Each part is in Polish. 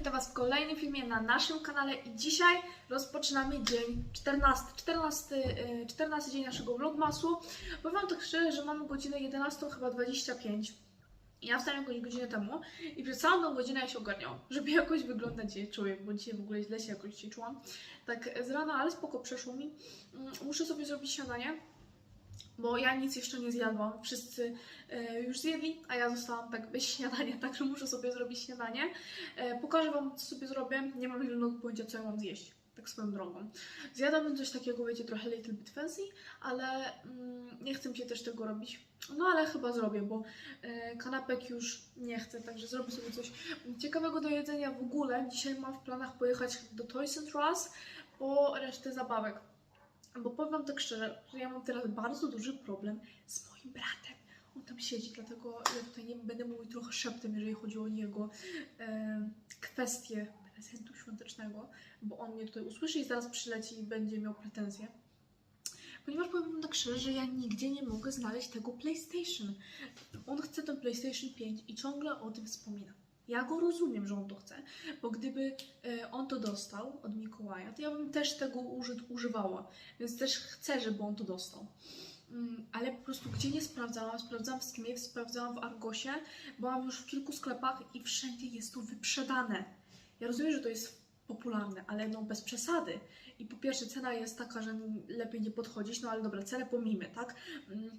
witam Was w kolejnym filmie na naszym kanale i dzisiaj rozpoczynamy dzień 14, 14, y, 14 dzień naszego vlogmasu. Powiem Wam tak szczerze, że mamy godzinę 11 chyba 25. Ja wstałem jakąś godzinę temu i przez całą tą godzinę ja się ogarniałam, żeby jakoś wyglądać dzisiaj człowiek, bo dzisiaj w ogóle źle się jakoś dzisiaj czułam. Tak z rana, ale spoko przeszło mi. Mm, Muszę sobie zrobić śniadanie, bo ja nic jeszcze nie zjadłam. Wszyscy e, już zjedli, a ja zostałam tak bez śniadania, także muszę sobie zrobić śniadanie. E, pokażę Wam, co sobie zrobię. Nie mam zielonego pojęcia, co ja mam zjeść. Tak swoją drogą. Zjadłabym coś takiego, wiecie, trochę little bit fancy, ale mm, nie chcę się też tego robić. No ale chyba zrobię, bo e, kanapek już nie chcę, także zrobię sobie coś ciekawego do jedzenia w ogóle. Dzisiaj mam w planach pojechać do Toys R Us po resztę zabawek. Bo powiem wam tak szczerze, że ja mam teraz bardzo duży problem z moim bratem. On tam siedzi, dlatego ja tutaj nie będę mówić trochę szeptem, jeżeli chodzi o jego e, kwestie prezentu świątecznego, bo on mnie tutaj usłyszy i zaraz przyleci i będzie miał pretensje. Ponieważ powiem wam tak szczerze, że ja nigdzie nie mogę znaleźć tego PlayStation. On chce ten PlayStation 5 i ciągle o tym wspomina. Ja go rozumiem, że on to chce, bo gdyby e, on to dostał od Mikołaja, to ja bym też tego uży, używała. Więc też chcę, żeby on to dostał. Mm, ale po prostu gdzie nie sprawdzałam, sprawdzałam w Skimie, sprawdzałam w Argosie, byłam już w kilku sklepach i wszędzie jest to wyprzedane. Ja rozumiem, że to jest popularne, ale no bez przesady. I po pierwsze cena jest taka, że lepiej nie podchodzić, no ale dobra, cenę pomijmy, tak? Mm,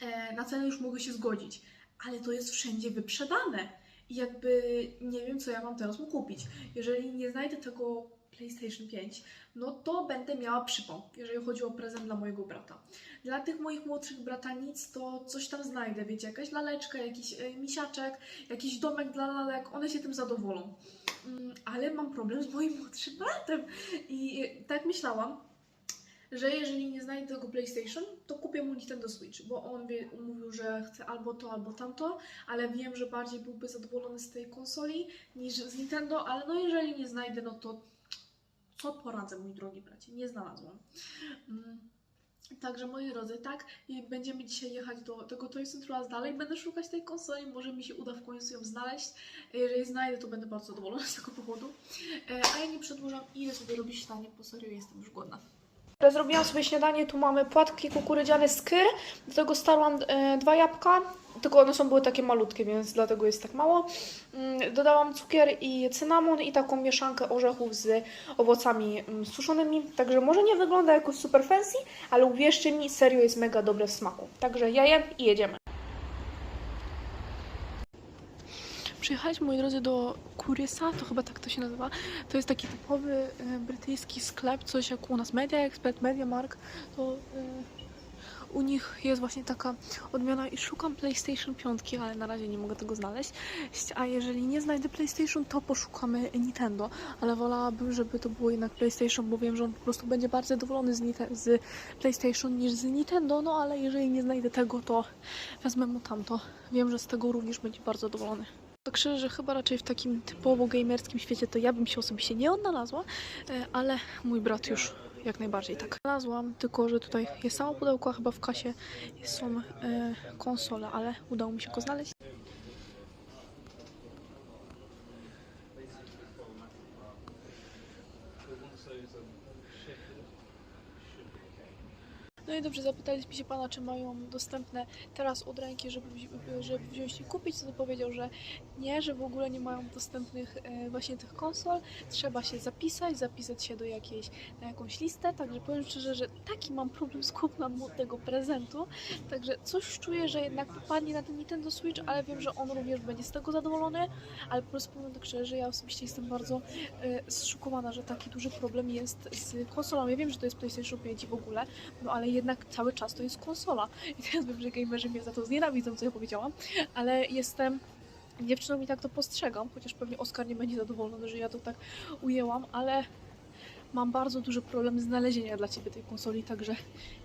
e, na cenę już mogę się zgodzić, ale to jest wszędzie wyprzedane. Jakby nie wiem, co ja mam teraz mu kupić. Jeżeli nie znajdę tego PlayStation 5, no to będę miała przypał, jeżeli chodzi o prezent dla mojego brata. Dla tych moich młodszych bratanic to coś tam znajdę, wiecie, jakaś laleczka, jakiś e, misiaczek, jakiś domek dla lalek, one się tym zadowolą. Mm, ale mam problem z moim młodszym bratem i tak myślałam, że jeżeli nie znajdę tego PlayStation, to kupię mu Nintendo Switch, bo on wie, mówił, że chce albo to, albo tamto, ale wiem, że bardziej byłby zadowolony z tej konsoli niż z Nintendo, ale no jeżeli nie znajdę, no to co poradzę, mój drogi bracie, nie znalazłam. Mm. Także moi drodzy, tak, będziemy dzisiaj jechać do tego R Us dalej, będę szukać tej konsoli, może mi się uda w końcu ją znaleźć. Jeżeli znajdę, to będę bardzo zadowolona z tego powodu. E, A ja nie przedłużam, idę sobie robić śniadanie, bo serio jestem już głodna. Zrobiłam sobie śniadanie, tu mamy płatki kukurydziane z kyr, do tego starłam e, dwa jabłka, tylko one są były takie malutkie, więc dlatego jest tak mało. Mm, Dodałam cukier i cynamon i taką mieszankę orzechów z owocami mm, suszonymi, także może nie wygląda jakoś super fancy, ale uwierzcie mi, serio jest mega dobre w smaku. Także ja jem i jedziemy. Przyjechaliśmy, moi drodzy, do Kurysa, to chyba tak to się nazywa. To jest taki typowy e, brytyjski sklep, coś jak u nas Media Expert, Mediamark. To e, u nich jest właśnie taka odmiana i szukam PlayStation 5, ale na razie nie mogę tego znaleźć. A jeżeli nie znajdę PlayStation, to poszukamy Nintendo, ale wolałabym, żeby to było jednak PlayStation, bo wiem, że on po prostu będzie bardziej zadowolony z, z PlayStation niż z Nintendo, no ale jeżeli nie znajdę tego, to wezmę mu tamto. Wiem, że z tego również będzie bardzo zadowolony. Tak szczerze, że chyba raczej w takim typowo gamerskim świecie to ja bym się osobiście nie odnalazła, e, ale mój brat już jak najbardziej tak. Znalazłam, tylko że tutaj jest samo pudełko, chyba w kasie są e, konsole, ale udało mi się go znaleźć. No i dobrze, zapytaliśmy się pana, czy mają dostępne teraz od ręki, żeby, żeby wziąć i kupić, to powiedział, że nie, że w ogóle nie mają dostępnych e, właśnie tych konsol. Trzeba się zapisać, zapisać się do jakiejś, na jakąś listę, także powiem szczerze, że taki mam problem z kupnem tego prezentu, także coś czuję, że jednak popadnie na ten Nintendo Switch, ale wiem, że on również będzie z tego zadowolony, ale po prostu powiem tak szczerze, że ja osobiście jestem bardzo e, zszokowana, że taki duży problem jest z konsolą. Ja wiem, że to jest PlayStation 5 i w ogóle, no ale jednak cały czas to jest konsola. I teraz wiem, że gamerzy mnie za to znienawidzą, co ja powiedziałam, ale jestem dziewczyną i tak to postrzegam, chociaż pewnie Oskar nie będzie zadowolony, że ja to tak ujęłam, ale mam bardzo duży problem znalezienia dla Ciebie tej konsoli, także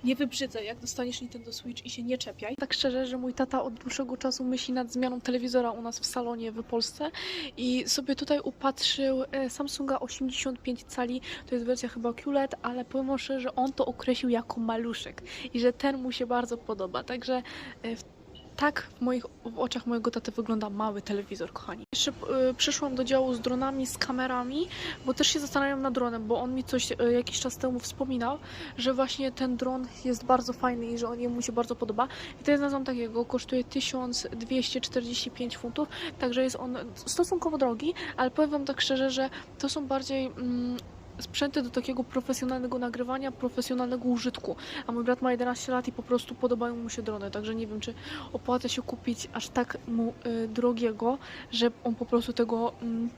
nie wybrzydzę, jak dostaniesz Nintendo Switch i się nie czepiaj. Tak szczerze, że mój tata od dłuższego czasu myśli nad zmianą telewizora u nas w salonie w Polsce i sobie tutaj upatrzył e, Samsunga 85 cali, to jest wersja chyba QLED, ale powiem szczerze, że on to określił jako maluszek i że ten mu się bardzo podoba, także e, w tak w moich w oczach mojego taty wygląda mały telewizor, kochani. Jeszcze y, przyszłam do działu z dronami, z kamerami, bo też się zastanawiam nad dronem, bo on mi coś y, jakiś czas temu wspominał, że właśnie ten dron jest bardzo fajny i że on jemu się bardzo podoba. I teraz znalazłam takiego, kosztuje 1245 funtów, także jest on stosunkowo drogi, ale powiem wam tak szczerze, że to są bardziej mm, sprzęty do takiego profesjonalnego nagrywania, profesjonalnego użytku. A mój brat ma 11 lat i po prostu podobają mu się drony, także nie wiem, czy opłaca się kupić aż tak mu y, drogiego, że on po prostu tego mm,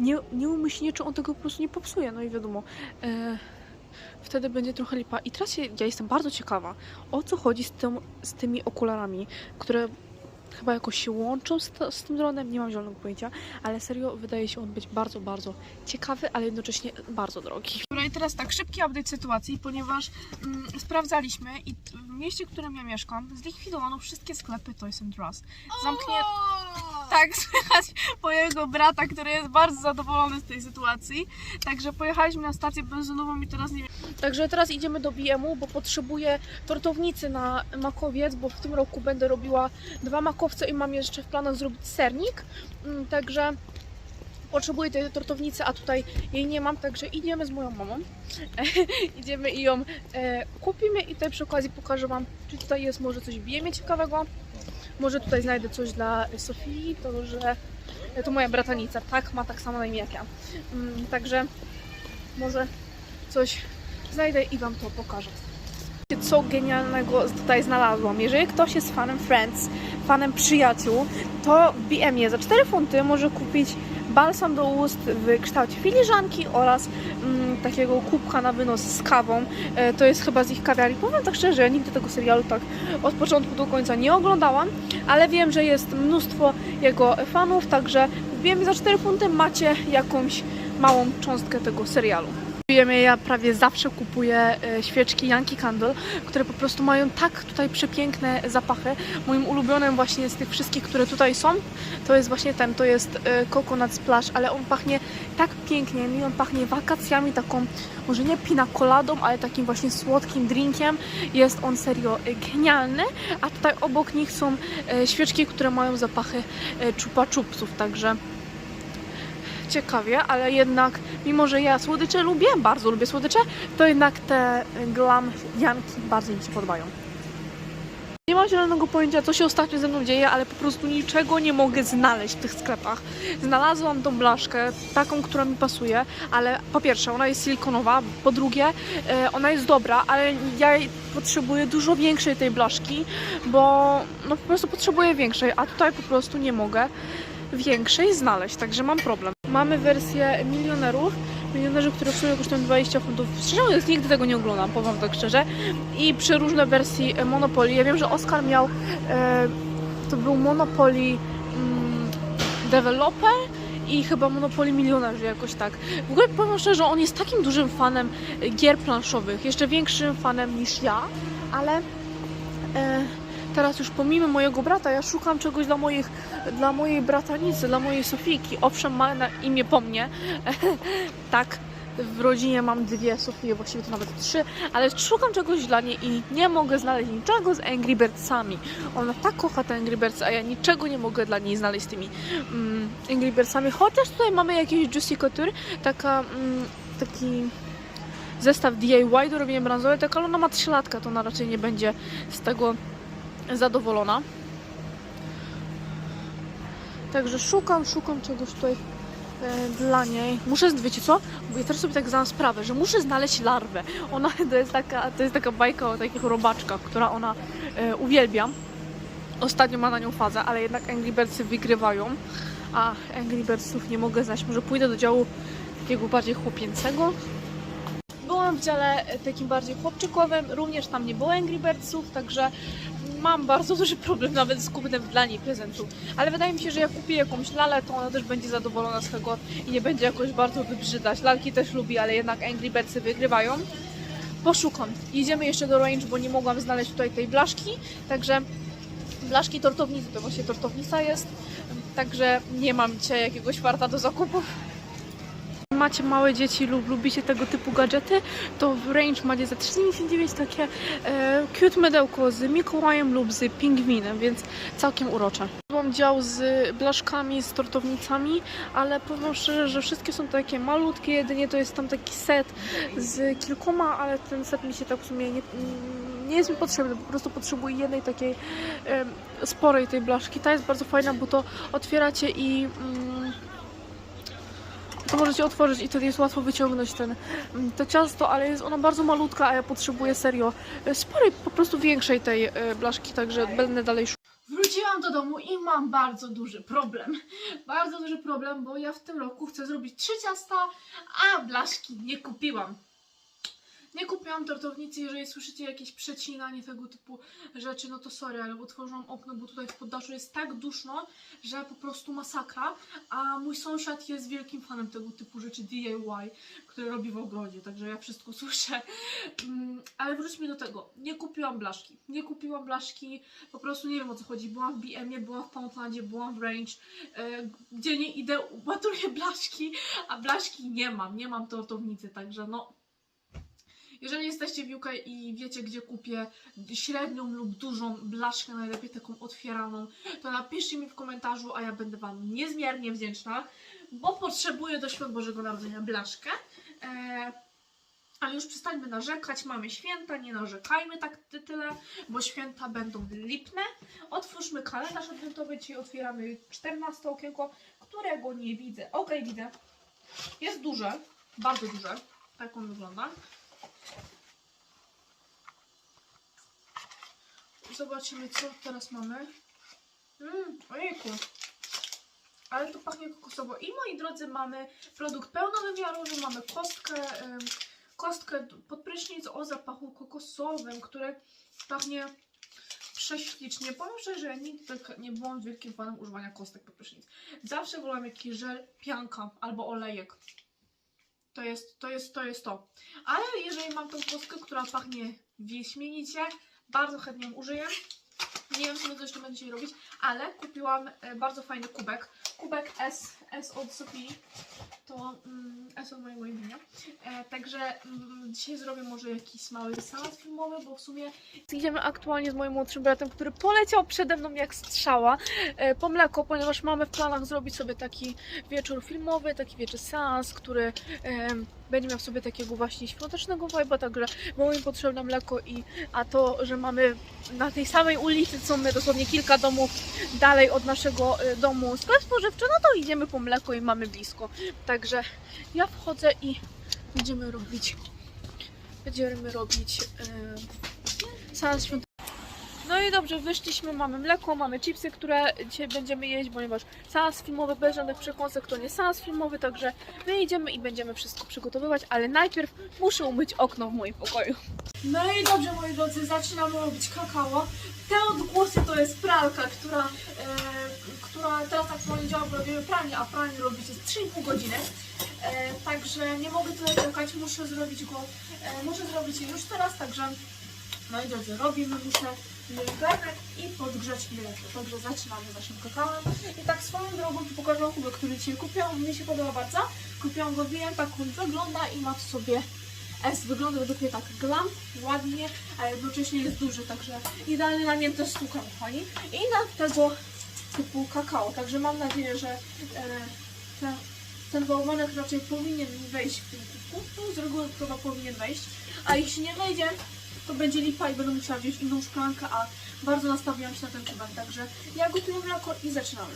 nie, nie umyślnie, czy on tego po prostu nie popsuje. No i wiadomo, e, wtedy będzie trochę lipa. I teraz ja jestem bardzo ciekawa, o co chodzi z, tym, z tymi okularami, które chyba jakoś się łączą z, to, z tym dronem, nie mam zielonego pojęcia, ale serio wydaje się on być bardzo, bardzo ciekawy, ale jednocześnie bardzo drogi. Dobra i teraz tak, szybki update sytuacji, ponieważ mm, sprawdzaliśmy i w mieście, w którym ja mieszkam, zlikwidowano wszystkie sklepy Toys R Us. Zamknie... Tak, słychać mojego brata, który jest bardzo zadowolony z tej sytuacji. Także pojechaliśmy na stację benzynową i teraz nie wiem. Także teraz idziemy do BM-u, bo potrzebuję tortownicy na makowiec, bo w tym roku będę robiła dwa makowce i mam jeszcze w planach zrobić sernik. Mm, Także potrzebuję tej tortownicy, a tutaj jej nie mam, także idziemy z moją mamą. idziemy i ją e, kupimy i tutaj przy okazji pokażę Wam, czy tutaj jest może coś BM ciekawego. Może tutaj znajdę coś dla Sofii, to że to moja bratanica, tak, ma tak samo na imię jak ja. Mm, także może coś znajdę i Wam to pokażę. Co genialnego tutaj znalazłam. Jeżeli ktoś jest fanem Friends, fanem przyjaciół, to w za 4 funty może kupić balsam do ust w kształcie filiżanki oraz mm, takiego kubka na wynos z kawą. E, to jest chyba z ich kawiarni. Powiem tak szczerze, ja nigdy tego serialu tak od początku do końca nie oglądałam, ale wiem, że jest mnóstwo jego fanów, także w BM za 4 funty macie jakąś małą cząstkę tego serialu. Ja prawie zawsze kupuję e, świeczki Yankee Candle, które po prostu mają tak tutaj przepiękne zapachy. Moim ulubionym właśnie z tych wszystkich, które tutaj są, to jest właśnie ten, to jest e, Coconut Splash, ale on pachnie tak pięknie, mi on pachnie wakacjami, taką może nie pina coladą, ale takim właśnie słodkim drinkiem. Jest on serio genialny, a tutaj obok nich są e, świeczki, które mają zapachy chupa chupsów, także ciekawie, ale jednak mimo, że ja słodycze lubię, bardzo lubię słodycze, to jednak te glam Janki bardziej mi się podobają. Nie mam zielonego pojęcia, co się ostatnio ze mną dzieje, ale po prostu niczego nie mogę znaleźć w tych sklepach. Znalazłam tą blaszkę, taką, która mi pasuje, ale po pierwsze, ona jest silikonowa, po drugie, e, ona jest dobra, ale ja potrzebuję dużo większej tej blaszki, bo no po prostu potrzebuję większej, a tutaj po prostu nie mogę większej znaleźć, także mam problem. Mamy wersję milionerów, milionerzy, które w sumie kosztują 20 funtów. Szczerze mówiąc, nigdy tego nie oglądam, powiem tak szczerze. I przeróżne wersji e, Monopoly. Ja wiem, że Oscar miał, e, to był Monopoly mm, Developer i chyba Monopoly Milionerzy jakoś tak. W ogóle powiem szczerze, że on jest takim dużym fanem e, gier planszowych, jeszcze większym fanem niż ja, ale e, teraz już pomimo mojego brata, ja szukam czegoś dla, moich, dla mojej bratanicy, dla mojej Sofijki. Owszem, ma na imię po mnie. tak, w rodzinie mam dwie Sofie, właściwie to nawet trzy, ale szukam czegoś dla niej i nie mogę znaleźć niczego z Angry Birdsami. Ona tak kocha te Angry Birds, a ja niczego nie mogę dla niej znaleźć z tymi mm, Angry Birdsami. Chociaż tutaj mamy jakieś Juicy Couture, taka, mm, taki zestaw DIY do robienia bransoletek, ale ona ma 3 latka, to ona raczej nie będzie z tego zadowolona. Także szukam, szukam czegoś tutaj e, dla niej. Muszę, wiecie co? Ja teraz sobie tak zdałam sprawę, że muszę znaleźć larwę. Ona to jest taka, to jest taka bajka o takich robaczkach, która ona e, uwielbia. Ostatnio ma na nią fazę, ale jednak Angry Birdsy wygrywają. A Angry Birdsów nie mogę znaleźć. Może pójdę do działu takiego bardziej chłopięcego. Byłam w dziale e, takim bardziej chłopczykowym, również tam nie było Angry Birdsów, także mam bardzo duży problem nawet z kupnem dla niej prezentu. Ale wydaje mi się, że jak kupię jakąś lalę, to ona też będzie zadowolona z tego i nie będzie jakoś bardzo wybrzydać. Lalki też lubi, ale jednak Angry Birdsy wygrywają. Poszukam. Jedziemy jeszcze do Range, bo nie mogłam znaleźć tutaj tej blaszki, także blaszki tortownicy, to właśnie tortownica jest, także nie mam dzisiaj jakiegoś farta do zakupów. Macie małe dzieci lub lubicie tego typu gadżety, to w Range macie za 3,99 takie e, cute mydełko z Mikołajem lub z pingwinem, więc całkiem urocze. Mam dział z blaszkami, z tortownicami, ale powiem szczerze, że wszystkie są takie malutkie, jedynie to jest tam taki set z kilkoma, ale ten set mi się tak w sumie nie, nie jest mi potrzebny, po prostu potrzebuję jednej takiej sporej tej blaszki. Ta jest bardzo fajna, bo to otwieracie i mm, to możecie otworzyć i wtedy jest łatwo wyciągnąć ten, mm, to ciasto, ale jest ona bardzo malutka, a ja potrzebuję serio e, sporej, po prostu większej tej e, blaszki, także będę dalej szukać. Wróciłam do domu i mam bardzo duży problem. Bardzo duży problem, bo ja w tym roku chcę zrobić trzy ciasta, a blaszki nie kupiłam. Nie kupiłam tortownicy, jeżeli słyszycie jakieś przecinanie tego typu rzeczy, no to sorry, ale otworzyłam okno, bo tutaj w poddaszu jest tak duszno, że po prostu masakra, a mój sąsiad jest wielkim fanem tego typu rzeczy DIY, które robi w ogrodzie, także ja wszystko słyszę. Mm, Ale wróćmy do tego. Nie kupiłam blaszki. Nie kupiłam blaszki, po prostu nie wiem o co chodzi. Byłam w BM-ie, byłam w Poundlandzie, byłam w Range, e, gdzie nie idę, upatruję blaszki, a blaszki nie mam, nie mam tortownicy, także no. Jeżeli jesteście w UK i wiecie, gdzie kupię średnią lub dużą blaszkę, najlepiej taką otwieraną, to napiszcie mi w komentarzu, a ja będę Wam niezmiernie wdzięczna, bo potrzebuję do Świąt Bożego Narodzenia blaszkę. E, ale już przestańmy narzekać, mamy święta, nie narzekajmy tak ty- tyle, bo święta będą lipne. Otwórzmy kalendarz adwentowy, czyli otwieramy 14 okienko, którego nie widzę. Ok, widzę. Jest duże, bardzo duże. Tak on wygląda. Zobaczymy, co teraz mamy. Mmm, ojejku. Ale to pachnie kokosowo. I moi drodzy, mamy produkt pełnowymiarowy, mamy kostkę, kostkę pod prysznic o zapachu kokosowym, które pachnie prześlicznie. Powiem szczerze, że ja nigdy tak nie byłam wielkim fanem używania kostek pod prysznic. Zawsze wolałam jakiś żel, pianka albo olejek. To jest, to jest, to jest to. Ale jeżeli mam tą kostkę, która pachnie wieśmienicie, bardzo chętnie ją użyję. Nie wiem, co jeszcze będę dzisiaj robić, ale kupiłam e, bardzo fajny kubek. Kubek S, S od Sofii. To mm, S od mojego imienia. E, także mm, dzisiaj zrobię może jakiś mały seans filmowy, bo w sumie Idziemy aktualnie z moim młodszym bratem, który poleciał przede mną jak strzała e, po mleko, ponieważ mamy w planach zrobić sobie taki wieczór filmowy, taki wieczór seans, który e, będzie miał sobie takiego właśnie świątecznego vibe'a, także było mi potrzebne mleko i a to, że mamy na tej samej ulicy, co my, dosłownie kilka domów dalej od naszego e, domu sklep spożywczy, no to idziemy po mleko i mamy blisko. Także ja wchodzę i będziemy robić będziemy robić e, seans świąteczny. No i dobrze, wyszliśmy, mamy mleko, mamy chipsy, które dzisiaj będziemy jeść, ponieważ seans filmowy bez żadnych przekąsek to nie seans filmowy, także my idziemy i będziemy wszystko przygotowywać, ale najpierw muszę umyć okno w moim pokoju. No i dobrze, moi drodzy, zaczynamy robić kakao. Te odgłosy to jest pralka, która, e, która teraz aktualnie działa, bo robimy pranie, a pranie robi się z 3,5 godziny. E, także nie mogę tyle czekać, muszę zrobić go, e, muszę zrobić je już teraz, także moi drodzy, robimy, muszę garnek i podgrzać mleko. Także zaczynamy z naszym kakałem. I tak swoją drogą tu pokażę kubek, który dzisiaj kupiłam, mi się podoba bardzo. Kupiłam go, wiem, tak on wygląda i ma w sobie S wygląda według mnie tak glam, ładnie, a jednocześnie jest duży, także idealny na miętę sztukę, kochani. I na tego typu kakao, także mam nadzieję, że e, ten, ten bałwanek raczej powinien wejść w tym kubku. Tu z reguły chyba powinien wejść, a jeśli nie wejdzie, to będzie lipa i będę musiała wziąć inną szklankę, a bardzo nastawiłam się na ten kubek, także ja gotuję mleko i zaczynamy.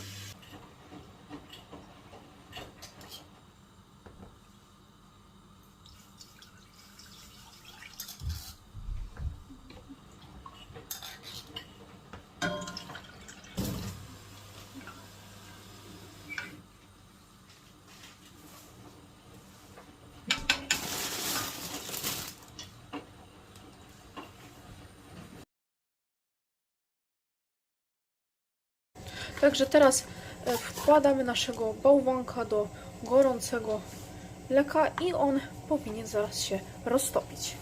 Także teraz e, wkładamy naszego bałwanka do gorącego mleka i on powinien zaraz się roztopić.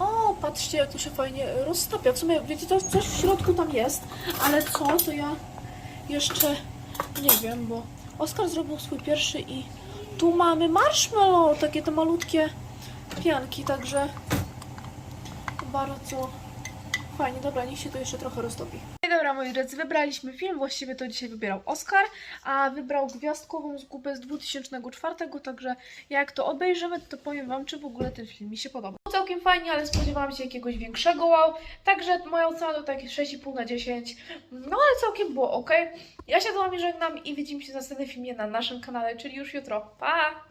O, patrzcie jak to się fajnie roztapia. W sumie, wiecie, to coś w środku tam jest, ale co, to ja jeszcze nie wiem, bo Oskar zrobił swój pierwszy i tu mamy marshmallow, takie te malutkie pianki, także bardzo fajnie. Dobra, niech się to jeszcze trochę roztopi. No i dobra, moi drodzy, wybraliśmy film, właściwie to dzisiaj wybierał Oskar, a wybrał Gwiazdkową Zgubę z 2004, także jak to obejrzymy, to powiem Wam, czy w ogóle ten film mi się podoba. Całkiem fajnie, ale spodziewałam się jakiegoś większego wow, także moja ocena to takie 6,5 na 10, no ale całkiem było ok. Ja się z Wami żegnam i widzimy się w następnym filmie na naszym kanale, czyli już jutro. Pa!